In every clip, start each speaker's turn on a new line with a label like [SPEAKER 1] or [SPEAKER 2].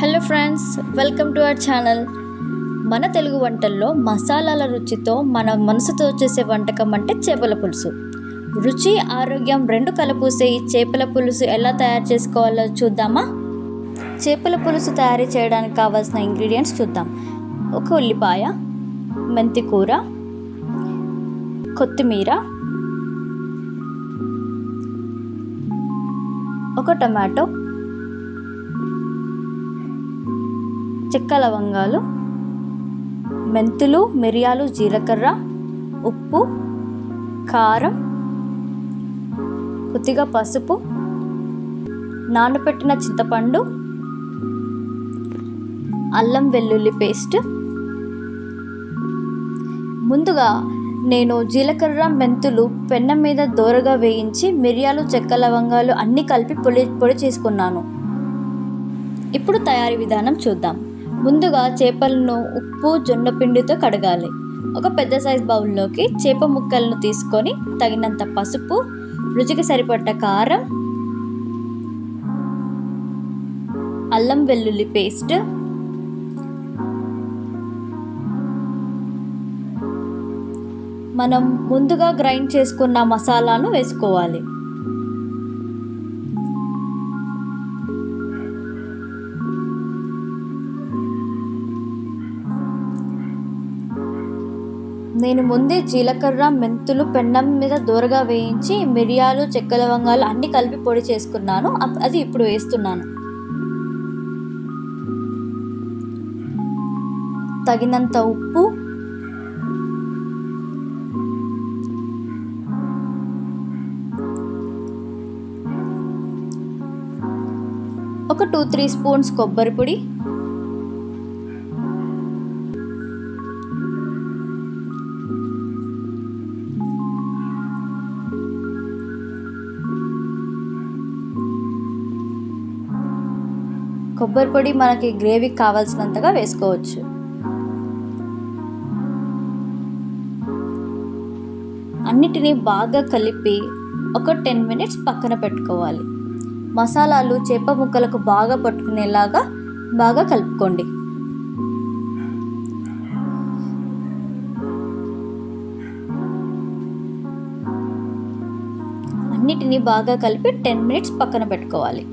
[SPEAKER 1] Hello friends welcome to our channel మన తెలుగు వంటల్లో మసాలాల రుచితో మన మనసుతో చేసే వంటకం అంటే చేపల పులుసు. రుచి ఆరోగ్యం రెండు కలపూసే ఈ చేపల పులుసు ఎలా తయారు చేసుకోవాలో చూద్దామా? చేపల పులుసు తయారు చేయడానికి కావాల్సిన ఇంగ్రీడియంట్స్ చూద్దాం. ఒక ఉల్లిపాయ మెంతి కూర కొత్తిమీర ఒక టమాటో చెక్క లవంగాలు మెంతులు మిరియాలు జీలకర్ర ఉప్పు కారం కొద్దిగా పసుపు నానబెట్టిన చింతపండు అల్లం వెల్లుల్లి పేస్ట్. ముందుగా నేను జీలకర్ర మెంతులు పెన్నం మీద దోరగా వేయించి మిరియాలు చెక్క లవంగాలు అన్నీ కలిపి పొడి పొడి చేసుకున్నాను. ఇప్పుడు తయారీ విధానం చూద్దాం. ముందుగా చేపలను ఉప్పు జొన్న పిండితో కడగాలి. ఒక పెద్ద సైజ్ బౌల్లోకి చేప ముక్కలను తీసుకొని తగినంత పసుపు రుచికి సరిపడ్డ కారం అల్లం వెల్లుల్లి పేస్ట్ మనం ముందుగా గ్రైండ్ చేసుకున్న మసాలాను వేసుకోవాలి. నేను ముందే జీలకర్ర మెంతులు పెండం మీద దూరగా వేయించి మిరియాలు చెక్క లవంగాలు అన్నీ కలిపి పొడి చేసుకున్నాను. అప్- అది ఇప్పుడు వేస్తున్నాను. తగినంత ఉప్పు. ఒక టూ త్రీ స్పూన్స్ కొబ్బరి పొడి. కొబ్బరి పొడి మనకి గ్రేవీకి కావాల్సినంతగా వేసుకోవచ్చు. అన్నిటినీ బాగా కలిపి ఒక టెన్ మినిట్స్ పక్కన పెట్టుకోవాలి. మసాలాలు చేప ముక్కలకు బాగా పట్టుకునేలాగా బాగా కలుపుకోండి. అన్నిటినీ బాగా కలిపి టెన్ మినిట్స్ పక్కన పెట్టుకోవాలి.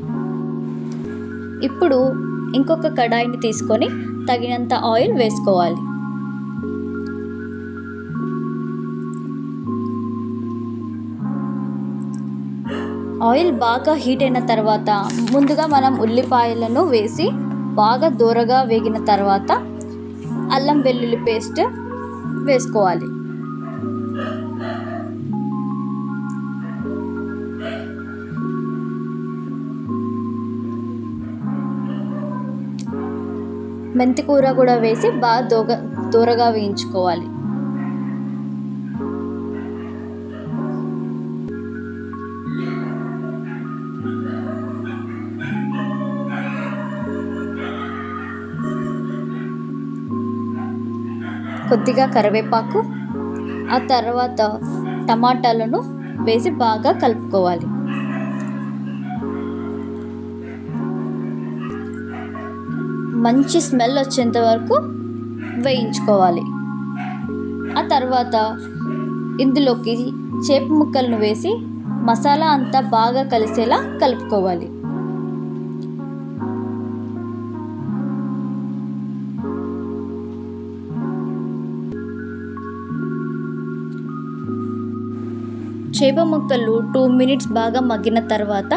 [SPEAKER 1] ఇప్పుడు ఇంకొక కడాయిని తీసుకొని తగినంత ఆయిల్ వేసుకోవాలి. ఆయిల్ బాగా హీట్ అయిన తర్వాత ముందుగా మనం ఉల్లిపాయలను వేసి బాగా దూరగా వేగిన తర్వాత అల్లం వెల్లుల్లి పేస్ట్ వేసుకోవాలి. మెంతి కూర కూడా వేసి బాగా దోగ దూరగా వేయించుకోవాలి. కొద్దిగా కరివేపాకు ఆ తర్వాత టమాటాలను వేసి బాగా కలుపుకోవాలి. మంచి స్మెల్ వచ్చేంత వరకు వేయించుకోవాలి. ఆ తర్వాత ఇందులోకి చేప ముక్కలను వేసి మసాలా అంతా బాగా కలిసేలా కలుపుకోవాలి. చేప ముక్కలు టూ మినిట్స్ బాగా మగ్గిన తర్వాత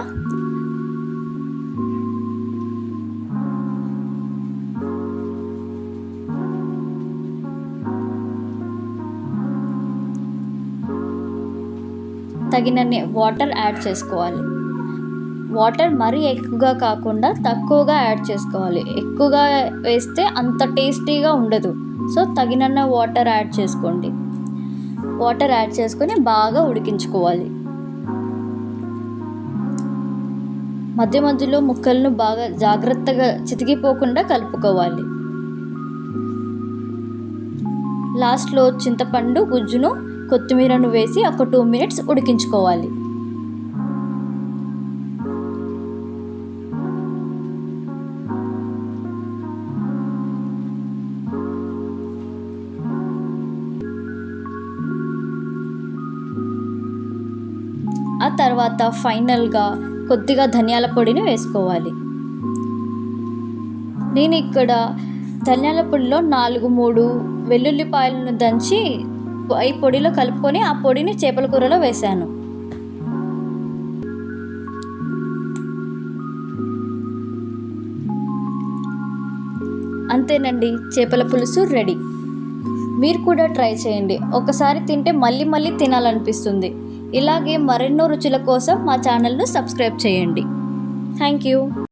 [SPEAKER 1] తగినన్ని వాటర్ యాడ్ చేసుకోవాలి. వాటర్ మరీ ఎక్కువగా కాకుండా తక్కువగా యాడ్ చేసుకోవాలి. ఎక్కువగా వేస్తే అంత టేస్టీగా ఉండదు. సో తగినన్న వాటర్ యాడ్ చేసుకోండి. వాటర్ యాడ్ చేసుకొని బాగా ఉడికించుకోవాలి. మధ్య మధ్యలో ముక్కలను బాగా జాగ్రత్తగా చితికిపోకుండా కలుపుకోవాలి. లాస్ట్లో చింతపండు గుజ్జును కొత్తిమీరను వేసి ఒక టూ మినిట్స్ ఉడికించుకోవాలి. ఆ తర్వాత ఫైనల్గా కొద్దిగా ధనియాల పొడిని వేసుకోవాలి. నేను ఇక్కడ ధనియాల పొడిలో నాలుగు మూడు వెల్లుల్లిపాయలను దంచి ఈ పొడిలో కలుపుకొని ఆ పొడిని చేపల కూరలో వేశాను. అంతేనండి చేపల పులుసు రెడీ. మీరు కూడా ట్రై చేయండి. ఒకసారి తింటే మళ్ళీ మళ్ళీ తినాలనిపిస్తుంది. ఇలాగే మరెన్నో రుచుల కోసం మా ఛానల్ను సబ్స్క్రైబ్ చేయండి. Thank you.